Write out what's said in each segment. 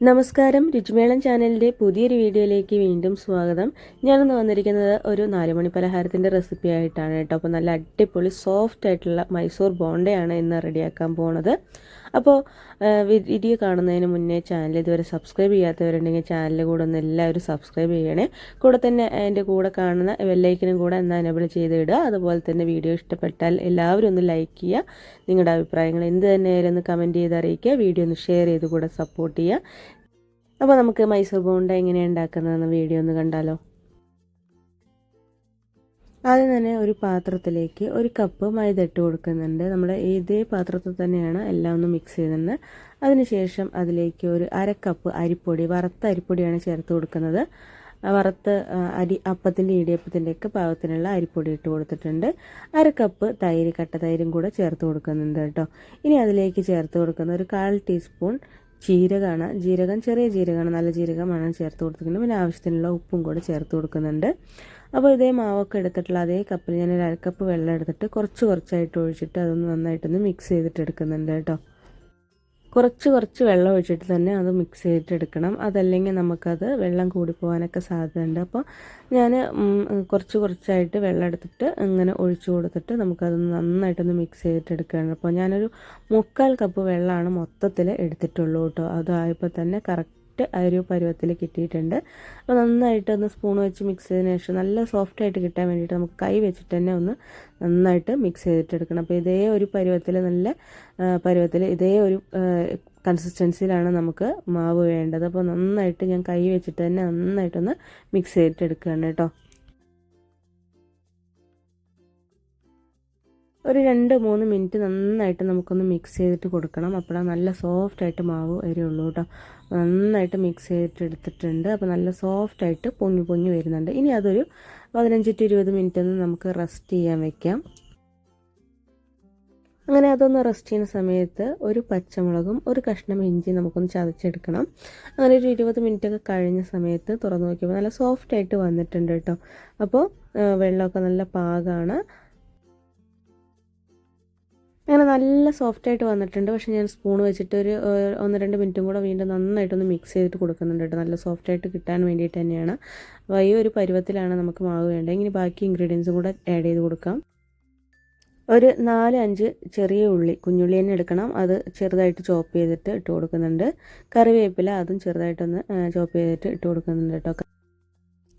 നമസ്കാരം. രുചിമേളം ചാനലിന്റെ പുതിയൊരു വീഡിയോയിലേക്ക് വീണ്ടും സ്വാഗതം. ഞാനിന്ന് വന്നിരിക്കുന്നത് ഒരു നാലുമണി പലഹാരത്തിന്റെ റെസിപ്പി ആയിട്ടാണ് കേട്ടോ. അപ്പോൾ നല്ല അടിപൊളി സോഫ്റ്റ് ആയിട്ടുള്ള മൈസൂർ ബോണ്ടയാണ് ഇന്ന് റെഡിയാക്കാൻ പോണത്. അപ്പോൾ വീഡിയോ കാണുന്നതിന് മുന്നേ ചാനൽ ഇതുവരെ സബ്സ്ക്രൈബ് ചെയ്യാത്തവരുണ്ടെങ്കിൽ ചാനലിൽ കൂടെ ഒന്ന് എല്ലാവരും സബ്സ്ക്രൈബ് ചെയ്യണേ. കൂടെ തന്നെ എന്റെ കൂടെ കാണുന്ന വെല്ലൈക്കനും കൂടെ ഒന്ന് എനബിൾ ചെയ്തിടുക. അതുപോലെ തന്നെ വീഡിയോ ഇഷ്ടപ്പെട്ടാൽ എല്ലാവരും ഒന്ന് ലൈക്ക് ചെയ്യുക. നിങ്ങളുടെ അഭിപ്രായങ്ങൾ എന്ത് തന്നെയായാലും ഒന്ന് കമന്റ് ചെയ്ത് അറിയിക്കുക. വീഡിയോ ഒന്ന് ഷെയർ ചെയ്ത് കൂടെ സപ്പോർട്ട് ചെയ്യുക. അപ്പോൾ നമുക്ക് മൈസൂർ ബോണ്ട എങ്ങനെയാണ് ഉണ്ടാക്കുന്നതെന്ന് വീഡിയോ ഒന്ന് കണ്ടാലോ? ആദ്യം തന്നെ ഒരു പാത്രത്തിലേക്ക് ഒരു കപ്പ് മൈദ ഇട്ട് കൊടുക്കുന്നുണ്ട്. നമ്മുടെ ഇതേ പാത്രത്തിൽ തന്നെയാണ് എല്ലാം ഒന്ന് മിക്സ് ചെയ്യുന്നത്. അതിനുശേഷം അതിലേക്ക് ഒരു അര കപ്പ് അരിപ്പൊടി വറുത്ത അരിപ്പൊടിയാണ് ചേർത്ത് കൊടുക്കുന്നത്. വറുത്ത് അരി അപ്പത്തിന്റെ ഇടിയപ്പത്തിന്റെ ഒക്കെ പാകത്തിനുള്ള അരിപ്പൊടി ഇട്ട് കൊടുത്തിട്ടുണ്ട്. അര കപ്പ് തൈര് കട്ട തൈരും കൂടെ ചേർത്ത് കൊടുക്കുന്നുണ്ട് കേട്ടോ. ഇനി അതിലേക്ക് ചേർത്ത് കൊടുക്കുന്ന ഒരു കാൽ ടീസ്പൂൺ ജീരകമാണ്. ജീരകം ചെറിയ ജീരകമാണ്. നല്ല ജീരകമാണ് ചേർത്ത് കൊടുത്തിട്ടുണ്ട് പിന്നെ ആവശ്യത്തിനുള്ള ഉപ്പും കൂടെ ചേർത്ത് കൊടുക്കുന്നുണ്ട്. അപ്പോൾ ഇതേ മാവൊക്കെ എടുത്തിട്ടുള്ള അതേ കപ്പിൽ ഞാൻ ഒരു അരക്കപ്പ് വെള്ളം എടുത്തിട്ട് കുറച്ച് കുറച്ചായിട്ട് ഒഴിച്ചിട്ട് അതൊന്ന് നന്നായിട്ടൊന്ന് മിക്സ് ചെയ്തിട്ട് എടുക്കുന്നുണ്ട് കേട്ടോ. കുറച്ച് കുറച്ച് വെള്ളം ഒഴിച്ചിട്ട് തന്നെ അത് മിക്സ് ചെയ്തിട്ട് എടുക്കണം. അതല്ലെങ്കിൽ നമുക്കത് വെള്ളം കൂടിപ്പോകാനൊക്കെ സാധ്യതയുണ്ട്. അപ്പോൾ ഞാൻ കുറച്ച് കുറച്ചായിട്ട് വെള്ളം എടുത്തിട്ട് ഇങ്ങനെ ഒഴിച്ചു കൊടുത്തിട്ട് നമുക്കതൊന്ന് നന്നായിട്ടൊന്ന് മിക്സ് ചെയ്തിട്ട് എടുക്കുകയാണ്. അപ്പോൾ ഞാനൊരു മുക്കാൽ കപ്പ് വെള്ളമാണ് മൊത്തത്തിൽ എടുത്തിട്ടുള്ളൂ കേട്ടോ. അതായപ്പോൾ തന്നെ കറക്റ്റ് ആ ഒരു പരുവത്തിൽ കിട്ടിയിട്ടുണ്ട്. അപ്പോൾ നന്നായിട്ട് ഒന്ന് സ്പൂൺ വെച്ച് മിക്സ് ചെയ്തതിന് ശേഷം നല്ല സോഫ്റ്റ് ആയിട്ട് കിട്ടാൻ വേണ്ടിയിട്ട് നമുക്ക് കൈ വെച്ചിട്ട് തന്നെ ഒന്ന് നന്നായിട്ട് മിക്സ് ചെയ്തിട്ടെടുക്കണം. അപ്പോൾ ഇതേ ഒരു പരുവത്തിൽ നല്ല പരുവത്തിൽ ഇതേ ഒരു കൺസിസ്റ്റൻസിയിലാണ് നമുക്ക് മാവ് വേണ്ടത്. അപ്പോൾ നന്നായിട്ട് ഞാൻ കൈ വെച്ചിട്ട് തന്നെ നന്നായിട്ടൊന്ന് മിക്സ് ചെയ്തിട്ടെടുക്കുകയാണ് കേട്ടോ. ഒരു രണ്ട് മൂന്ന് മിനിറ്റ് നന്നായിട്ട് നമുക്കൊന്ന് മിക്സ് ചെയ്തിട്ട് കൊടുക്കണം. അപ്പോഴാണ് നല്ല സോഫ്റ്റ് ആയിട്ട് മാവ് വരുള്ളൂ കേട്ടോ നന്നായിട്ട് മിക്സ് ചെയ്തിട്ട് എടുത്തിട്ടുണ്ട്. അപ്പോൾ നല്ല സോഫ്റ്റ് ആയിട്ട് പൊങ്ങി പൊങ്ങി വരുന്നുണ്ട്. ഇനി അതൊരു പതിനഞ്ച് ടു ഇരുപത് മിനിറ്റ് ഒന്ന് നമുക്ക് റെസ്റ്റ് ചെയ്യാൻ വെക്കാം. അങ്ങനെ അതൊന്ന് റെസ്റ്റ് ചെയ്യുന്ന സമയത്ത് ഒരു പച്ചമുളകും ഒരു കഷ്ണം ഇഞ്ചി നമുക്കൊന്ന് ചതച്ചെടുക്കണം. അങ്ങനെ ഒരു ഇരുപത് മിനിറ്റ് ഒക്കെ കഴിഞ്ഞ സമയത്ത് തുറന്നു നോക്കിയപ്പോൾ നല്ല സോഫ്റ്റ് ആയിട്ട് വന്നിട്ടുണ്ട് കേട്ടോ അപ്പോൾ വെള്ളമൊക്കെ നല്ല പാകമാണ് അങ്ങനെ നല്ല സോഫ്റ്റ് ആയിട്ട് വന്നിട്ടുണ്ട്. പക്ഷേ ഞാൻ സ്പൂൺ വെച്ചിട്ട് ഒരു ഒന്ന് രണ്ട് മിനിറ്റും കൂടെ വീണ്ടും നന്നായിട്ടൊന്ന് മിക്സ് ചെയ്തിട്ട് കൊടുക്കുന്നുണ്ട് കേട്ടോ. നല്ല സോഫ്റ്റ് ആയിട്ട് കിട്ടാൻ വേണ്ടിയിട്ട് തന്നെയാണ്. അപ്പോൾ ഒരു പരുവത്തിലാണ് നമുക്ക് മാവ് വേണ്ടത്. ഇനി ബാക്കി ഇൻഗ്രീഡിയൻസും കൂടെ ആഡ് ചെയ്ത് കൊടുക്കാം. ഒരു നാല് അഞ്ച് ചെറിയ ഉള്ളി കുഞ്ഞുള്ളി തന്നെ എടുക്കണം. അത് ചെറുതായിട്ട് ചോപ്പ് ചെയ്തിട്ട് ഇട്ട് കൊടുക്കുന്നുണ്ട്. കറിവേപ്പില അതും ചെറുതായിട്ടൊന്ന് ചോപ്പ് ചെയ്തിട്ട് ഇട്ട് കൊടുക്കുന്നുണ്ട് കേട്ടോ.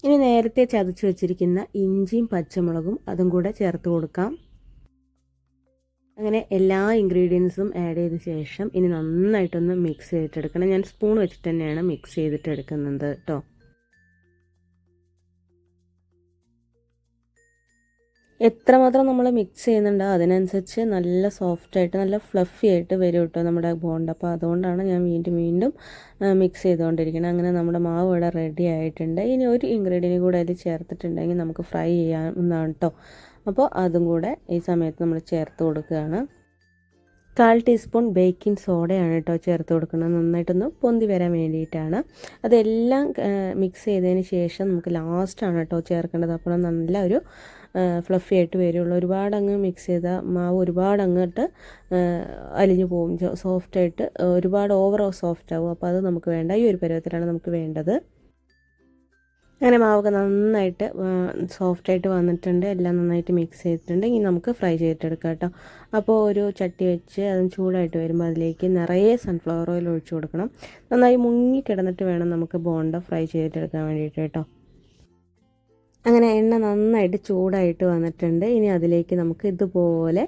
ഇനി നേരത്തെ ചതച്ച് വെച്ചിരിക്കുന്ന ഇഞ്ചിയും പച്ചമുളകും അതും കൂടെ ചേർത്ത് കൊടുക്കാം. അങ്ങനെ എല്ലാ ഇൻഗ്രീഡിയൻസും ആഡ് ചെയ്ത ശേഷം ഇനി നന്നായിട്ടൊന്ന് മിക്സ് ചെയ്തിട്ടെടുക്കണം. ഞാൻ സ്പൂൺ വെച്ചിട്ട് തന്നെയാണ് മിക്സ് ചെയ്തിട്ടെടുക്കുന്നത് കേട്ടോ എത്രമാത്രം നമ്മൾ മിക്സ് ചെയ്യുന്നുണ്ടോ അതിനനുസരിച്ച് നല്ല സോഫ്റ്റ് ആയിട്ട് നല്ല ഫ്ലഫി ആയിട്ട് വരും കേട്ടോ നമ്മുടെ ബോണ്ട് അപ്പോൾ അതുകൊണ്ടാണ് ഞാൻ വീണ്ടും വീണ്ടും മിക്സ് ചെയ്തുകൊണ്ടിരിക്കുന്നത്. അങ്ങനെ നമ്മുടെ മാവ് ഇവിടെ റെഡി ആയിട്ടുണ്ട്. ഇനി ഒരു ഇൻഗ്രീഡിയന്റ് കൂടെ അതിൽ ചേർത്തിട്ടുണ്ടെങ്കിൽ നമുക്ക് ഫ്രൈ ചെയ്യാവുന്നതാണ് കേട്ടോ അപ്പോൾ അതും കൂടെ ഈ സമയത്ത് നമ്മൾ ചേർത്ത് കൊടുക്കുകയാണ്. കാൽ ടീസ്പൂൺ ബേക്കിംഗ് സോഡയാണ് കേട്ടോ ചേർത്ത് കൊടുക്കുന്നത്. നന്നായിട്ടൊന്ന് പൊന്തി വരാൻ വേണ്ടിയിട്ടാണ്. അതെല്ലാം മിക്സ് ചെയ്തതിന് ശേഷം നമുക്ക് ലാസ്റ്റാണ് കേട്ടോ ചേർക്കേണ്ടത്. അപ്പോൾ നല്ല ഒരു ഫ്ലഫി ആയിട്ട് വരുള്ളൂ. ഒരുപാട് അങ്ങ് മിക്സ് ചെയ്ത മാവ് ഒരുപാട് അങ്ങോട്ട് അലിഞ്ഞു പോകും സോഫ്റ്റായിട്ട് ഒരുപാട് ഓവർ സോഫ്റ്റ് ആവും. അപ്പോൾ അത് നമുക്ക് വേണ്ട. ഈ ഒരു പരുവത്തിലാണ് നമുക്ക് വേണ്ടത്. അങ്ങനെ മാവൊക്കെ നന്നായിട്ട് സോഫ്റ്റായിട്ട് വന്നിട്ടുണ്ട്. എല്ലാം നന്നായിട്ട് മിക്സ് ചെയ്തിട്ടുണ്ട്. ഇനി നമുക്ക് ഫ്രൈ ചെയ്തിട്ടെടുക്കാം കേട്ടോ. അപ്പോൾ ഒരു ചട്ടി വെച്ച് അതും ചൂടായിട്ട് വരുമ്പോൾ അതിലേക്ക് നിറയെ സൺഫ്ലവർ ഓയിൽ ഒഴിച്ചു കൊടുക്കണം. നന്നായി മുങ്ങി കിടന്നിട്ട് വേണം നമുക്ക് ബോണ്ട ഫ്രൈ ചെയ്തിട്ടെടുക്കാൻ വേണ്ടിയിട്ട് കേട്ടോ. അങ്ങനെ എണ്ണ നന്നായിട്ട് ചൂടായിട്ട് വന്നിട്ടുണ്ട്. ഇനി അതിലേക്ക് നമുക്ക് ഇതുപോലെ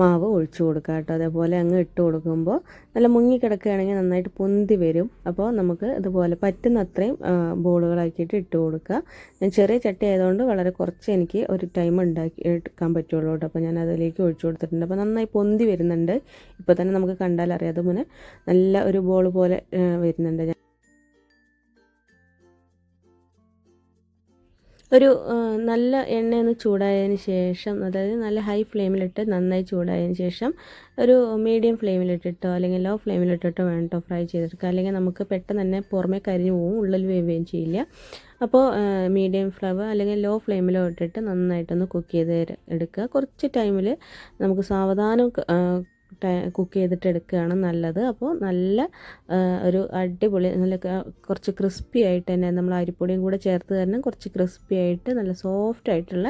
മാവ് ഒഴിച്ചു കൊടുക്കുക കേട്ടോ. അതേപോലെ അങ്ങ് ഇട്ട് കൊടുക്കുമ്പോൾ നല്ല മുങ്ങി കിടക്കുകയാണെങ്കിൽ നന്നായിട്ട് പൊന്തി വരും. അപ്പോൾ നമുക്ക് ഇതുപോലെ പറ്റുന്ന അത്രയും ബോളുകളാക്കിയിട്ട് ഇട്ട് കൊടുക്കുക ഞാൻ ചെറിയ ചട്ടി ആയതുകൊണ്ട് വളരെ കുറച്ച് എനിക്ക് ഒരു ടൈം ഉണ്ടാക്കി എടുക്കാൻ പറ്റുള്ളൂ കേട്ടോ. അപ്പോൾ ഞാൻ അതിലേക്ക് ഒഴിച്ചു കൊടുത്തിട്ടുണ്ട്. അപ്പോൾ നന്നായി പൊന്തി വരുന്നുണ്ട്. ഇപ്പോൾ തന്നെ നമുക്ക് കണ്ടാൽ അറിയാതെ മുന്നേ നല്ല ഒരു ബോൾ പോലെ വരുന്നുണ്ട്. ഒരു നല്ല എണ്ണയൊന്ന് ചൂടായതിന് ശേഷം അതായത് നല്ല ഹൈ ഫ്ലെയിമിലിട്ട് നന്നായി ചൂടായതിന് ശേഷം ഒരു മീഡിയം ഫ്ലെയിമിലിട്ടിട്ടോ അല്ലെങ്കിൽ ലോ ഫ്ലെയിമിലിട്ടിട്ടോ വേണം കേട്ടോ ഫ്രൈ ചെയ്തെടുക്കുക. അല്ലെങ്കിൽ നമുക്ക് പെട്ടെന്ന് തന്നെ പുറമേ കരിഞ്ഞു പോവും ഉള്ളിൽ വേവുകയും ചെയ്യില്ല. അപ്പോൾ മീഡിയം ഫ്ലവ് അല്ലെങ്കിൽ ലോ ഫ്ലെയിമിലോ ഇട്ടിട്ട് നന്നായിട്ടൊന്ന് കുക്ക് ചെയ്ത് എടുക്കുക. കുറച്ച് ടൈമിൽ നമുക്ക് സാവധാനം കുക്ക് ചെയ്തിട്ട് എടുക്കുകയാണ് നല്ലത്. അപ്പോൾ നല്ല ഒരു അടിപൊളി നല്ല കുറച്ച് ക്രിസ്പി ആയിട്ട് തന്നെ നമ്മൾ അരിപ്പൊടിയും കൂടെ ചേർത്ത് തന്നെ കുറച്ച് ക്രിസ്പി ആയിട്ട് നല്ല സോഫ്റ്റ് ആയിട്ടുള്ള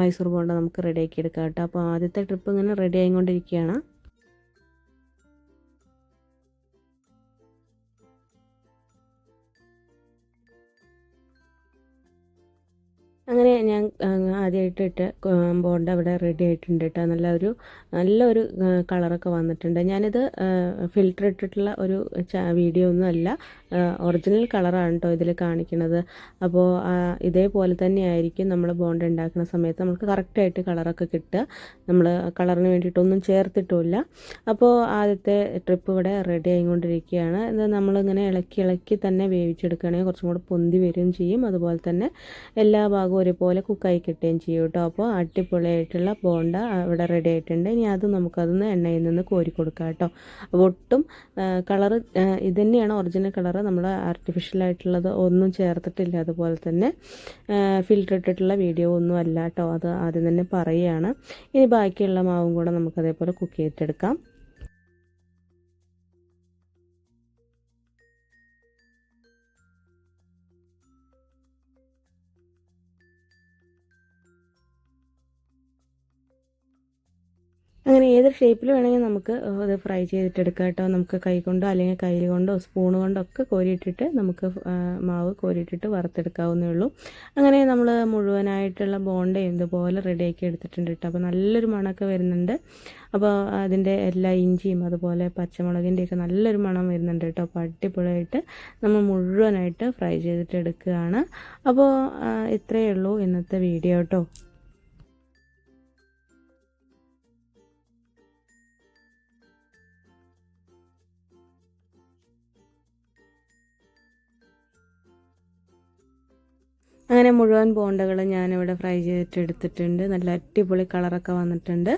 മൈസൂർ ബോണ്ട നമുക്ക് റെഡിയാക്കി എടുക്കാം കേട്ടോ. അപ്പോൾ ആദ്യത്തെ ട്രിപ്പ് ഇങ്ങനെ റെഡി ആയിക്കൊണ്ടിരിക്കുകയാണ്. അങ്ങനെ ഞാൻ ആദ്യമായിട്ട് ഇട്ട് ബോണ്ട അവിടെ റെഡി ആയിട്ടുണ്ട് കേട്ടോ നല്ല ഒരു നല്ലൊരു കളറൊക്കെ വന്നിട്ടുണ്ട്. ഞാനിത് ഫിൽറ്റർ ഇട്ടിട്ടുള്ള ഒരു വീഡിയോ ഒന്നും അല്ല. ഒറിജിനൽ കളറാണ് കേട്ടോ ഇതിൽ കാണിക്കുന്നത് അപ്പോൾ ഇതേപോലെ തന്നെ ആയിരിക്കും നമ്മൾ ബോണ്ട് ഉണ്ടാക്കുന്ന സമയത്ത് നമുക്ക് കറക്റ്റായിട്ട് കളറൊക്കെ കിട്ടുക. നമ്മൾ കളറിന് വേണ്ടിയിട്ടൊന്നും ചേർത്തിട്ടുമില്ല. അപ്പോൾ ആദ്യത്തെ ട്രിപ്പ് ഇവിടെ റെഡി ആയിക്കൊണ്ടിരിക്കുകയാണ്. ഇത് നമ്മളിങ്ങനെ ഇളക്കി ഇളക്കി തന്നെ വേവിച്ചെടുക്കുകയാണെങ്കിൽ കുറച്ചും കൂടെ പൊന്തി വരികയും ചെയ്യും. അതുപോലെ തന്നെ എല്ലാ ഭാഗവും ഒരുപോലെ കുക്കായി കിട്ടുകയും ചെയ്യും കേട്ടോ അപ്പോൾ അടിപൊളിയായിട്ടുള്ള ബോണ്ട ഇവിടെ റെഡി ആയിട്ടുണ്ട്. ഇനി അത് നമുക്കതൊന്ന് എണ്ണയിൽ നിന്ന് കോരി കൊടുക്കാം കേട്ടോ അപ്പോൾ ഒട്ടും കളറ് ഇത് തന്നെയാണ് ഒറിജിനൽ കളറ് നമ്മൾ ആർട്ടിഫിഷ്യൽ ആയിട്ടുള്ളത് ഒന്നും ചേർത്തിട്ടില്ല. അതുപോലെ തന്നെ ഫിൽറ്റർ ഇട്ടിട്ടുള്ള വീഡിയോ ഒന്നും അല്ല കേട്ടോ അത് ആദ്യം തന്നെ പറയുകയാണ്. ഇനി ബാക്കിയുള്ള മാവും കൂടെ നമുക്കതേപോലെ കുക്ക് ചെയ്തിട്ടെടുക്കാം അങ്ങനെ ഏത് ഷേപ്പിൽ വേണമെങ്കിൽ നമുക്ക് അത് ഫ്രൈ ചെയ്തിട്ടെടുക്കാം കേട്ടോ. നമുക്ക് കൈ കൊണ്ടോ അല്ലെങ്കിൽ കയ്യിൽ കൊണ്ടോ സ്പൂൺ കൊണ്ടോ ഒക്കെ കോരിയിട്ടിട്ട് നമുക്ക് മാവ് കോരിയിട്ടിട്ട് വറുത്തെടുക്കാവുന്നേ ഉള്ളൂ. അങ്ങനെ നമ്മൾ മുഴുവനായിട്ടുള്ള ബോണ്ടയും ഇതുപോലെ റെഡിയാക്കി എടുത്തിട്ടുണ്ട് കേട്ടോ. അപ്പോൾ നല്ലൊരു മണമൊക്കെ വരുന്നുണ്ട്. അപ്പോൾ അതിന്റെ എല്ലാ ഇഞ്ചിയും അതുപോലെ പച്ചമുളകിന്റെയൊക്കെ നല്ലൊരു മണം വരുന്നുണ്ട് കേട്ടോ. അപ്പോൾ അടിപൊളിയായിട്ട് നമ്മൾ മുഴുവനായിട്ട് ഫ്രൈ ചെയ്തിട്ട് എടുക്കുകയാണ് അപ്പോൾ ഇത്രയേ ഉള്ളൂ ഇന്നത്തെ വീഡിയോ കേട്ടോ അങ്ങനെ മുഴുവൻ ബോണ്ടകൾ ഞാനിവിടെ ഫ്രൈ ചെയ്തിട്ട് എടുത്തിട്ടുണ്ട് നല്ല അടിപൊളി കളറൊക്കെ വന്നിട്ടുണ്ട്.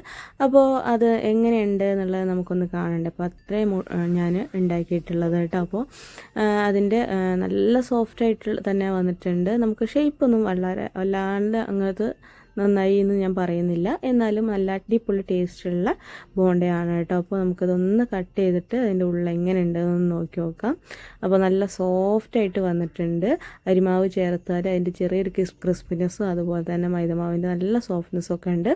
അപ്പോൾ അത് എങ്ങനെയുണ്ട് എന്നുള്ളത് നമുക്കൊന്ന് കാണണ്ടേ. അപ്പോൾ അത്രയും ഞാൻ ഉണ്ടാക്കിയിട്ടുള്ളത് കേട്ടോ. അപ്പോൾ അതിന്റെ നല്ല സോഫ്റ്റായിട്ട് തന്നെ വന്നിട്ടുണ്ട്. നമുക്ക് ഷേപ്പൊന്നും വളരെ വല്ലാണ്ട് അങ്ങനത്തെ നന്നായി എന്ന് ഞാൻ പറയുന്നില്ല. എന്നാലും നല്ല അടിപൊളി ടേസ്റ്റുള്ള ബോണ്ടയാണ് കേട്ടോ. അപ്പോൾ നമുക്കതൊന്ന് കട്ട് ചെയ്തിട്ട് അതിന്റെ ഉള്ളിൽ എങ്ങനെ ഉണ്ടെന്ന് നോക്കി നോക്കാം. അപ്പോൾ നല്ല സോഫ്റ്റ് ആയിട്ട് വന്നിട്ടുണ്ട്. അരിമാവ് ചേർത്താൽ അതിന്റെ ചെറിയൊരു ക്രിസ്പിനെസ്സും അതുപോലെ തന്നെ മൈദമാവിന്റെ നല്ല സോഫ്റ്റ്നെസ്സും ഒക്കെ ഉണ്ട്.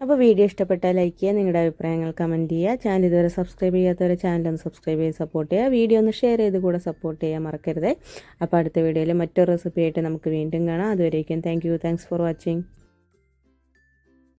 അപ്പോൾ വീഡിയോ ഇഷ്ടപ്പെട്ടാൽ ലൈക്ക് ചെയ്യുക നിങ്ങളുടെ അഭിപ്രായങ്ങൾ കമന്റ് ചെയ്യുക. ചാനൽ ഇതുവരെ സബ്സ്ക്രൈബ് ചെയ്യാത്തവരെ ചാനൽ ഒന്ന് സബ്സ്ക്രൈബ് ചെയ്ത് സപ്പോർട്ട് ചെയ്യുക. വീഡിയോ ഒന്ന് ഷെയർ ചെയ്ത് കൂടെ സപ്പോർട്ട് ചെയ്യാൻ മറക്കരുത്. അപ്പോൾ അടുത്ത വീഡിയോയിൽ മറ്റൊരു റെസിപ്പി ആയിട്ട് നമുക്ക് വീണ്ടും കാണാം. അതുവരേക്കും thank you thanks for watching